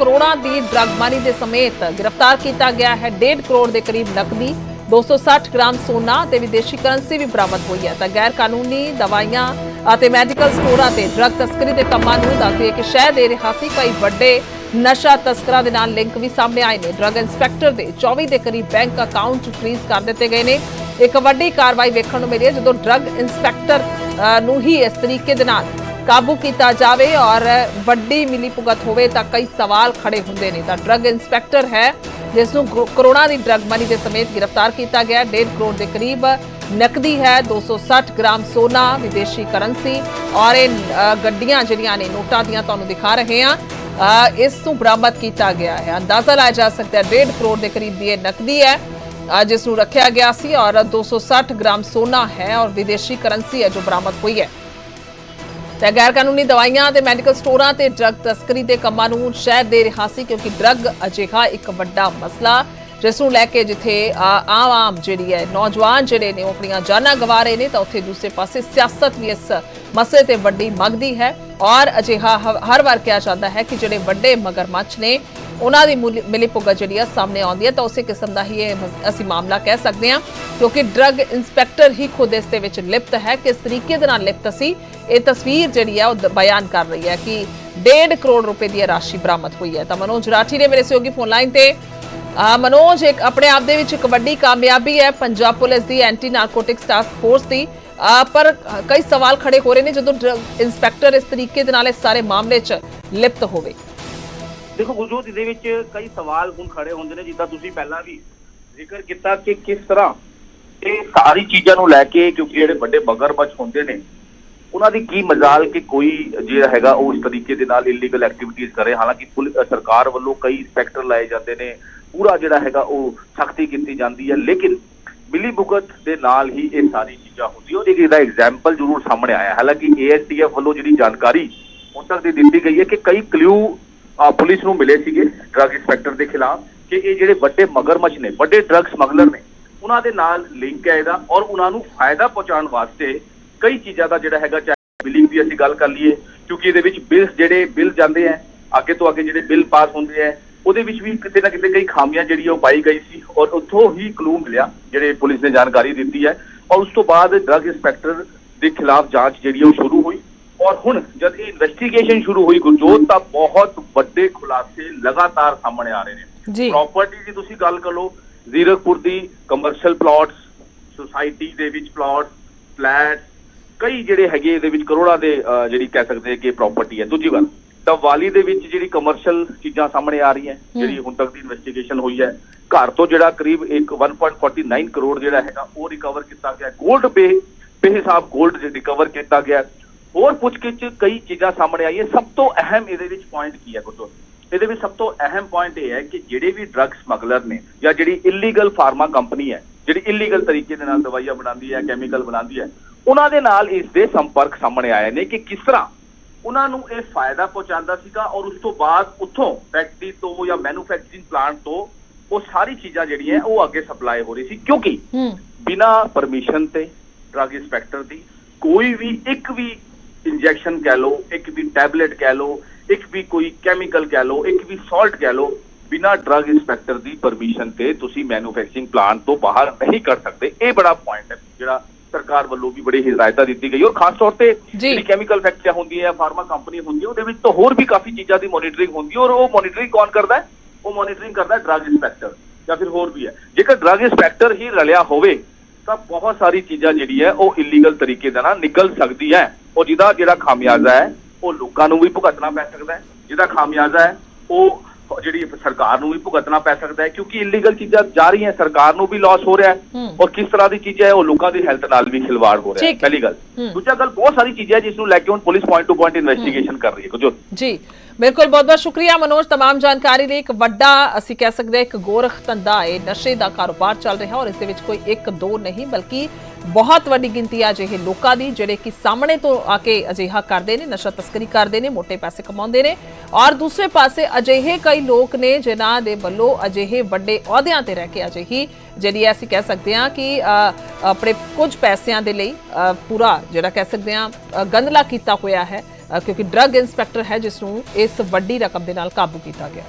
ਕਰੋੜਾਂ ਦੀ drug money ਦੇ ਸਮੇਤ ਗ੍ਰਿਫਤਾਰ ਕੀਤਾ ਗਿਆ ਹੈ। 1.5 ਕਰੋੜ ਦੇ ਕਰੀਬ ਨਕਦੀ 260 ਗ੍ਰਾਮ ਸੋਨਾ ਤੇ ਵਿਦੇਸ਼ੀ ਕਰੰਸੀ ਵੀ ਬਰਾਮਦ ਹੋਈ ਹੈ। ਤਾਂ ਗੈਰ ਕਾਨੂੰਨੀ ਦਵਾਈਆਂ ਅਤੇ ਮੈਡੀਕਲ ਸਟੋਰਾਂ ਤੇ ਡਰੱਗ ਤਸਕਰੀ ਦੇ ਕੰਮਾਂ ਨੂੰ ਦੱਸਦੇ ਕਿ ਸ਼ਹਿਰ ਦੇ ਰਿਹਾ ਸੀ ਕਈ ਵੱਡੇ ਨਸ਼ਾ ਤਸਕਰਾਂ ਦੇ ਨਾਲ ਲਿੰਕ ਵੀ ਸਾਹਮਣੇ ਆਏ ਨੇ। ਡਰੱਗ ਇੰਸਪੈਕਟਰ ਦੇ 24 ਦੇ ਕਰੀਬ ਬੈਂਕ ਅਕਾਊਂਟ ਫ੍ਰੀਜ਼ ਕਰ ਦਿੱਤੇ ਗਏ ਨੇ। ਇੱਕ ਵੱਡੀ ਕਾਰਵਾਈ ਵੇਖਣ ਨੂੰ ਮਿਲੀ ਹੈ, ਜਦੋਂ ਡਰੱਗ ਇੰਸਪੈਕਟਰ ਨੂੰ ਹੀ ਇਸ ਤਰੀਕੇ ਦੇ ਨਾਲ ਕਾਬੂ ਕੀਤਾ ਜਾਵੇ ਔਰ ਵੱਡੀ ਮਿਲੀ ਭੁਗਤ ਹੋਵੇ ਤਾਂ ਕਈ ਸਵਾਲ ਖੜੇ ਹੁੰਦੇ ਨੇ। ਤਾਂ ਡਰੱਗ ਇੰਸਪੈਕਟਰ ਹੈ ਜਿਸ ਨੂੰ ਕਰੋੜਾਂ ਦੀ ਡਰੱਗ ਮਨੀ ਦੇ ਸਮੇਤ ਗ੍ਰਿਫਤਾਰ ਕੀਤਾ ਗਿਆ। 1.5 ਕਰੋੜ ਦੇ ਕਰੀਬ ਨਕਦੀ ਹੈ 260 ਗ੍ਰਾਮ ਸੋਨਾ ਵਿਦੇਸ਼ੀ ਕਰੰਸੀ ਔਰ ਇਹ ਗੱਡੀਆਂ ਜਿਹੜੀਆਂ ਨੇ ਨੋਟਾਂ ਦੀਆਂ ਤੁਹਾਨੂੰ ਦਿਖਾ ਰਹੇ ਹਾਂ। ਅ, ਇਸ ਨੂੰ ਬਰਾਮਦ ਕੀਤਾ ਗਿਆ ਹੈ। ਅੰਦਾਜ਼ਾ ਲਾਇਆ ਜਾ ਸਕਦਾ ਹੈ 1.5 ਕਰੋੜ ਦੇ ਕਰੀਬ ਦੀ ਇਹ ਨਕਦੀ ਹੈ ਅ, ਜਿਸ ਨੂੰ ਰੱਖਿਆ ਗਿਆ ਸੀ ਔਰ 260 ਗ੍ਰਾਮ ਸੋਨਾ ਹੈ ਔਰ ਵਿਦੇਸ਼ੀ ਕਰੰਸੀ ਹੈ ਜੋ ਬਰਾਮਦ ਹੋਈ ਹੈ। ਤੇ ਗੈਰ ਕਾਨੂੰਨੀ ਦਵਾਈਆਂ ਤੇ ਮੈਡੀਕਲ ਸਟੋਰਾਂ ਤੇ ਡਰੱਗ ਤਸਕਰੀ ਦੇ ਕੰਮਾਂ ਨੂੰ ਸ਼ਹਿਰ ਦੇ ਰਿਹਾ ਸੀ ਕਿਉਂਕਿ ਡਰੱਗ ਅਜਿਹਾ ਇੱਕ ਵੱਡਾ ਮਸਲਾ ਜਿਸ ਨੂੰ ਲੈ ਕੇ ਜਿੱਥੇ ਆਮ ਆਮ ਜਿਹੜੀ ਹੈ ਨੌਜਵਾਨ ਜਿਹੜੇ ਨੇ ਉਹ ਆਪਣੀਆਂ ਜਾਨਾਂ ਗਵਾ ਰਹੇ ਨੇ ਤਾਂ ਉੱਥੇ ਦੂਸਰੇ ਪਾਸੇ ਸਿਆਸਤ ਵੀ ਇਸ ਮਸਲੇ ਤੇ ਵੱਡੀ ਮੰਗਦੀ ਹੈ ਔਰ ਅਜਿਹਾ ਹ- ਹਰ ਵਾਰ ਕਿਹਾ ਜਾਂਦਾ ਹੈ ਕਿ ਜਿਹੜੇ ਵੱਡੇ ਮਗਰਮੱਛ ਨੇ ਉਹਨਾਂ ਦੀ ਮੁਲ- ਮਿਲੀ ਭੁਗਤ ਜਿਹੜੀ ਆ ਸਾਹਮਣੇ ਆਉਂਦੀ ਹੈ ਤਾਂ ਉਸੇ ਕਿਸਮ ਦਾ ਹੀ ਇਹ ਅਸੀਂ ਮਾਮਲਾ ਕਹਿ ਸਕਦੇ ਹਾਂ ਕਿਉਂਕਿ ਡਰੱਗ ਇੰਸਪੈਕਟਰ ਹੀ ਖੁਦ ਇਸ ਦੇ ਵਿੱਚ ਲਿਪਤ ਹੈ। ਕਿਸ ਤਰੀਕੇ ਦੇ ਨਾਲ ਲਿਪਤ ਸੀ, ਇਹ ਤਸਵੀਰ ਜਿਹੜੀ ਹੈ ਉਹ ਬਿਆਨ ਕਰ ਰਹੀ ਹੈ ਕਿ 1.5 ਕਰੋੜ ਰੁਪਏ ਦੀ ਰਾਸ਼ੀ ਬਰਾਮਦ ਹੋਈ ਹੈ। ਤਾਂ ਮਨੋਜ ਰਾਠੀ ਨੇ ਮੇਰੇ ਸਹਿਯੋਗੀ ਫੋਨ ਲਾਈਨ ਤੇ ਅਹ ਮਨੋਜ, ਇੱਕ ਆਪਣੇ ਆਪ ਦੇ ਵਿੱਚ ਇੱਕ ਵੱਡੀ ਕਾਮਯਾਬੀ ਹੈ, ਪੰਜਾਬ ਪੁਲਿਸ ਦੀ ਐਂਟੀ ਨਾਰਕੋਟਿਕਸ ਟਾਸਕ ਫੋਰਸ ਦੀ। ਪਰ ਕਈ ਸਵਾਲ ਖੜੇ ਹੋ ਰਹੇ ਨੇ ਜਦੋਂ ਡਰੱਗ ਇੰਸਪੈਕਟਰ ਇਸ ਤਰੀਕੇ ਦੇ ਨਾਲ ਇਸ ਸਾਰੇ ਮਾਮਲੇ 'ਚ ਲਿਪਤ ਹੋਵੇ ਦੇਖੋ ਗੁਰਜੋਤ ਇਹਦੇ ਵਿੱਚ ਕਈ ਸਵਾਲ ਹੁਣ ਖੜੇ ਹੁੰਦੇ ਨੇ, ਜਿੱਦਾਂ ਤੁਸੀਂ ਪਹਿਲਾਂ ਵੀ ਜ਼ਿਕਰ ਕੀਤਾ ਕਿ ਕਿਸ ਤਰ੍ਹਾਂ ਇਹ ਸਾਰੀ ਚੀਜ਼ਾਂ ਨੂੰ ਲੈ ਕੇ, ਕਿਉਂਕਿ ਜਿਹੜੇ ਵੱਡੇ ਮਗਰਮੱਛ ਹੁੰਦੇ ਨੇ, ਉਹਨਾਂ ਦੀ ਕੀ ਮਜ਼ਾਲ ਕਿ ਕੋਈ ਜਿਹੜਾ ਹੈਗਾ ਉਹ ਇਸ ਤਰੀਕੇ ਦੇ ਨਾਲ ਇਲੀਗਲ ਐਕਟੀਵਿਟੀਜ਼ ਕਰੇ। ਹਾਲਾਂਕਿ ਸਰਕਾਰ ਵੱਲੋਂ ਕਈ ਇੰਸਪੈਕਟਰ ਲਾਏ ਜਾਂਦੇ ਨੇ, ਪੂਰਾ ਜਿਹੜਾ ਹੈਗਾ ਉਹ ਸਖਤੀ ਕੀਤੀ ਜਾਂਦੀ ਹੈ, ਲੇਕਿਨ ਮਿਲੀ ਭੁਗਤ ਦੇ ਨਾਲ ਹੀ ਇਹ ਸਾਰੀ ਚੀਜ਼ਾਂ ਹੁੰਦੀਆਂ। ਉਹਦੀ ਇਹਦਾ ਐਗਜ਼ਾਮਪਲ ਜ਼ਰੂਰ ਸਾਹਮਣੇ ਆਇਆ। ਹਾਲਾਂਕਿ ਏਐਸਟੀਐਫ ਵੱਲੋਂ ਜਿਹੜੀ ਜਾਣਕਾਰੀ ਹੁਣ ਤੱਕ ਦੀ ਦਿੱਤੀ ਗਈ ਹੈ ਕਿ ਕਈ ਕਲੂ ਪੁਲਿਸ ਨੂੰ ਮਿਲੇ ਸੀਗੇ ਡਰੱਗ ਇੰਸਪੈਕਟਰ ਦੇ ਖਿਲਾਫ ਕਿ ਇਹ ਜਿਹੜੇ ਵੱਡੇ ਮਗਰਮੱਛ ਨੇ, ਵੱਡੇ ਡਰੱਗ ਸਮਗਲਰ ਨੇ, ਉਹਨਾਂ ਦੇ ਨਾਲ ਲਿੰਕ ਹੈ ਇਹਦਾ ਔਰ ਉਹਨਾਂ ਨੂੰ ਫਾਇਦਾ ਪਹੁੰਚਾਉਣ ਵਾਸਤੇ ਕਈ ਚੀਜ਼ਾਂ ਦਾ ਜਿਹੜਾ ਹੈਗਾ, ਚਾਹੇ ਬਿਲਿੰਗ ਦੀ ਅਸੀਂ ਗੱਲ ਕਰ ਲਈਏ, ਕਿਉਂਕਿ ਇਹਦੇ ਵਿੱਚ ਬਿਲਸ ਜਿਹੜੇ ਬਿੱਲ ਜਾਂਦੇ ਆ, ਅੱਗੇ ਤੋਂ ਅੱਗੇ ਜਿਹੜੇ ਬਿੱਲ ਪਾਸ ਹੁੰਦੇ ਆ, ਉਹਦੇ ਵਿੱਚ ਵੀ ਕਿਤੇ ਨਾ ਕਿਤੇ ਕਈ ਖਾਮੀਆਂ ਜਿਹੜੀ ਉਹ ਪਾਈ ਗਈ ਸੀ ਔਰ ਉੱਥੋਂ ਹੀ ਕਲੂ ਮਿਲਿਆ, ਜਿਹੜੇ ਪੁਲਿਸ ਨੇ ਜਾਣਕਾਰੀ ਦਿੱਤੀ ਹੈ ਔਰ ਉਸ ਤੋਂ ਬਾਅਦ ਡਰੱਗ ਇੰਸਪੈਕਟਰ ਦੇ ਖਿਲਾਫ ਜਾਂਚ ਜਿਹੜੀ ਉਹ ਸ਼ੁਰੂ ਹੋਈ। ਔਰ ਹੁਣ ਜਦ ਇਹ ਇਨਵੈਸਟੀਗੇਸ਼ਨ ਸ਼ੁਰੂ ਹੋਈ ਗੁਰਜੋਤ ਤਾਂ ਬਹੁਤ ਵੱਡੇ ਖੁਲਾਸੇ ਲਗਾਤਾਰ ਸਾਹਮਣੇ ਆ ਰਹੇ ਨੇ। ਪ੍ਰਾਪਰਟੀ ਦੀ ਤੁਸੀਂ ਗੱਲ ਕਰੋ ਜ਼ੀਰਕਪੁਰ ਦੀ ਕਮਰਸ਼ੀਅਲ ਪਲਾਟਸ ਸੁਸਾਇਟੀ ਦੇ ਵਿੱਚ ਪਲਾਟਸ ਫਲੈਟ ਕਈ ਜਿਹੜੇ ਹੈਗੇ ਇਹਦੇ ਵਿੱਚ ਕਰੋੜਾਂ ਦੇ ਜਿਹੜੀ ਕਹਿ ਸਕਦੇ ਕਿ ਪ੍ਰਾਪਰਟੀ ਹੈ। ਦੂਜੀ ਗੱਲ ਵਾਲੀ ਦੇ ਵਿੱਚ ਜਿਹੜੀ ਕਮਰਸ਼ੀਅਲ ਚੀਜ਼ਾਂ ਸਾਹਮਣੇ ਆ ਰਹੀਆਂ ਜਿਹੜੀ ਹੁਣ ਤੱਕ ਦੀ ਇਨਵੈਸਟੀਗੇਸ਼ਨ ਹੋਈ ਹੈ ਘਰ ਤੋਂ ਜਿਹੜਾ ਕਰੀਬ ਇੱਕ 1.49 ਕਰੋੜ ਜਿਹੜਾ ਹੈਗਾ ਉਹ ਰਿਕਵਰ ਕੀਤਾ ਗਿਆ। 골ਡ ਪੇ ਬੇਹਿਸਾਬ 골ਡ ਰਿਕਵਰ ਕੀਤਾ ਗਿਆ ਹੋਰ ਪੁੱਛਗਿੱਛ ਕਈ ਚੀਜ਼ਾਂ ਸਾਹਮਣੇ ਆਈਆਂ। ਸਭ ਤੋਂ ਅਹਿਮ ਇਹਦੇ ਵਿੱਚ ਪੁਆਇੰਟ ਕੀ ਹੈ ਗੁਰਦੁਆਰਾ? ਇਹਦੇ ਵਿੱਚ ਸਭ ਤੋਂ ਅਹਿਮ ਪੁਆਇੰਟ ਇਹ ਹੈ ਕਿ ਜਿਹੜੇ ਵੀ ਡਰੱਗ ਸਮਗਲਰ ਨੇ ਜਾਂ ਜਿਹੜੀ ਇਲੀਗਲ ਫਾਰਮਾ ਕੰਪਨੀ ਹੈ ਜਿਹੜੀ ਇਲੀਗਲ ਤਰੀਕੇ ਦੇ ਨਾਲ ਦਵਾਈਆਂ ਬਣਾਉਂਦੀ ਹੈ ਕੈਮੀਕਲ ਬਣਾਉਂਦੀ ਹੈ ਉਹਨਾਂ ਦੇ ਨਾਲ ਇਸ ਦੇ ਸੰਪਰਕ ਸਾਹਮਣੇ ਆਏ ਨੇ ਕਿ ਕਿਸ ਤਰ੍ਹਾਂ ਉਹਨਾਂ ਨੂੰ ਇਹ ਫਾਇਦਾ ਪਹੁੰਚਾਉਂਦਾ ਸੀਗਾ ਔਰ ਉਸ ਤੋਂ ਬਾਅਦ ਉੱਥੋਂ ਫੈਕਟਰੀ ਤੋਂ ਜਾਂ ਮੈਨੂਫੈਕਚਰਿੰਗ ਪਲਾਂਟ ਤੋਂ ਉਹ ਸਾਰੀ ਚੀਜ਼ਾਂ ਜਿਹੜੀਆਂ ਉਹ ਅੱਗੇ ਸਪਲਾਈ ਹੋ ਰਹੀ ਸੀ। ਕਿਉਂਕਿ ਬਿਨਾ ਪਰਮਿਸ਼ਨ ਤੇ ਡਰੱਗ ਇੰਸਪੈਕਟਰ ਦੀ ਕੋਈ ਵੀ ਇੱਕ ਵੀ ਇੰਜੈਕਸ਼ਨ ਕਹਿ ਲਓ ਇੱਕ ਵੀ ਟੈਬਲੇਟ ਕਹਿ ਲਓ ਇੱਕ ਵੀ ਕੋਈ ਕੈਮੀਕਲ ਕਹਿ ਲਓ ਇੱਕ ਵੀ ਸਾਲਟ ਕਹਿ ਲਓ ਬਿਨਾ ਡਰੱਗ ਇੰਸਪੈਕਟਰ ਦੀ ਪਰਮਿਸ਼ਨ ਤੇ ਤੁਸੀਂ ਮੈਨੂਫੈਕਚਰਿੰਗ ਪਲਾਂਟ ਤੋਂ ਬਾਹਰ ਨਹੀਂ ਕਰ ਸਕਦੇ। ਇਹ ਬੜਾ ਪੁਆਇੰਟ ਹੈ ਜਿਹੜਾ ਸਰਕਾਰ ਵੱਲੋਂ ਵੀ ਬੜੀ ਹਿਦਾਇਤਾਂ ਦਿੱਤੀ ਗਈ। ਔਰ ਖਾਸ ਤੌਰ ਤੇ। ਜਿਹੜੀ ਕੈਮੀਕਲ ਫੈਕਟਰੀਆਂ ਹੁੰਦੀਆਂ ਹੈ ਫਾਰਮਾ ਕੰਪਨੀ ਹੁੰਦੀ ਹੈ ਉਹਦੇ ਵਿੱਚ ਤਾਂ ਹੋਰ ਵੀ ਕਾਫੀ ਚੀਜ਼ਾਂ ਦੀ ਮੋਨੀਟਰਿੰਗ ਹੁੰਦੀ ਹੈ। ਔਰ ਉਹ ਮੋਨੀਟਰਿੰਗ ਕੌਣ ਕਰਦਾ ਹੈ? ਉਹ ਮੋਨੀਟਰਿੰਗ ਕਰਦਾ ਹੈ ਡਰੱਗ ਇੰਸਪੈਕਟਰ ਜਾਂ ਫਿਰ ਹੋਰ ਵੀ ਹੈ। ਜੇਕਰ ਡਰੱਗ ਇੰਸਪੈਕਟਰ ਹੀ ਰਲਿਆ ਹੋਵੇ ਤਾਂ ਬਹੁਤ ਸਾਰੀ ਚੀਜ਼ਾਂ ਜਿਹੜੀ ਹੈ ਉਹ ਇਲੀਗਲ ਤਰੀਕੇ ਦੇ ਨਾਲ ਨਿਕਲ ਸਕਦੀ ਹੈ। ਔਰ ਜਿਹਦਾ ਜਿਹੜਾ ਖਾਮਿਆਜ਼ਾ ਹੈ ਉਹ ਲੋਕਾਂ ਨੂੰ ਵੀ ਭੁਗਤਣਾ ਪੈ ਸਕਦਾ ਹੈ। ਜਿਹਦਾ ਖਾਮਿਆਜ਼ਾ ਹੈ ਉਹ ਜਿਹੜੀ ਸਰਕਾਰ ਨੂੰ ਵੀ ਭੁਗਤਣਾ ਪੈ ਸਕਦਾ ਹੈ ਕਿਉਂਕਿ ਇਲੀਗਲ ਚੀਜ਼ਾਂ ਜਾ ਰਹੀਆਂ ਸਰਕਾਰ ਨੂੰ ਵੀ ਲਾਸ ਹੋ ਰਿਹਾ ਹੈ। ਔਰ ਕਿਸ ਤਰ੍ਹਾਂ ਦੀ ਚੀਜ਼ਾਂ ਹੈ ਉਹ ਲੋਕਾਂ ਦੀ ਹੈਲਥ ਨਾਲ ਵੀ ਖਿਲਵਾੜ ਹੋ ਰਿਹਾ ਹੈ। ਪਹਿਲੀ ਗੱਲ। ਦੂਜਾ ਗੱਲ ਬਹੁਤ ਸਾਰੀ ਚੀਜ਼ਾਂ ਜਿਸ ਨੂੰ ਲੈ ਕੇ ਹੁਣ police point to point investigation ਕਰ ਰਹੀ ਹੈ। ਕੁਝ ਜੀ। ਬਿਲਕੁਲ, ਬਹੁਤ ਬਹੁਤ ਸ਼ੁਕਰੀਆ ਮਨੋਜ तमाम ਜਾਣਕਾਰੀ ਲਈ। ਇੱਕ ਵੱਡਾ, ਅਸੀਂ ਕਹਿ ਸਕਦੇ ਹਾਂ, ਇੱਕ ਗੋਰਖ ਧੰਦਾ ਹੈ। ਨਸ਼ੇ ਦਾ ਕਾਰੋਬਾਰ ਚੱਲ ਰਿਹਾ ਔਰ ਇਸ ਦੇ ਵਿੱਚ ਕੋਈ ਇੱਕ ਦੋ ਨਹੀਂ, ਬਲਕਿ ਬਹੁਤ ਵੱਡੀ ਗਿਣਤੀ ਆ ਜਿਹੇ ਲੋਕਾਂ ਦੀ, ਜਿਹੜੇ ਕਿ ਸਾਹਮਣੇ ਤੋਂ ਆ ਕੇ ਅਜਿਹਾ ਕਰਦੇ ਨੇ, ਨਸ਼ਾ ਤਸਕਰੀ ਕਰਦੇ ਨੇ, ਮੋٹے ਪੈਸੇ ਕਮਾਉਂਦੇ ਨੇ। ਔਰ ਦੂਸਰੇ ਪਾਸੇ ਅਜਿਹੇ ਕਈ ਲੋਕ ਨੇ, ਜਿਨ੍ਹਾਂ ਦੇ ਵੱਲੋਂ ਅਜਿਹੇ ਵੱਡੇ ਅਹੁਦਿਆਂ ਤੇ ਰਹਿ ਕੇ ਅਜਿਹੀ ਜਿਹੜੀ ਅਸੀਂ ਕਹਿ ਸਕਦੇ ਹਾਂ ਕਿ ਆਪਣੇ ਕੁਝ ਪੈਸਿਆਂ ਦੇ ਲਈ ਪੂਰਾ ਜਿਹੜਾ ਕਹਿ ਸਕਦੇ ਹਾਂ ਗੰਦਲਾ ਕੀਤਾ ਹੋਇਆ ਹੈ। ਕਿਉਂਕਿ ਡਰੱਗ ਇੰਸਪੈਕਟਰ ਹੈ ਜਿਸ ਨੂੰ ਇਸ ਵੱਡੀ ਰਕਮ ਦੇ ਨਾਲ ਕਾਬੂ ਕੀਤਾ ਗਿਆ।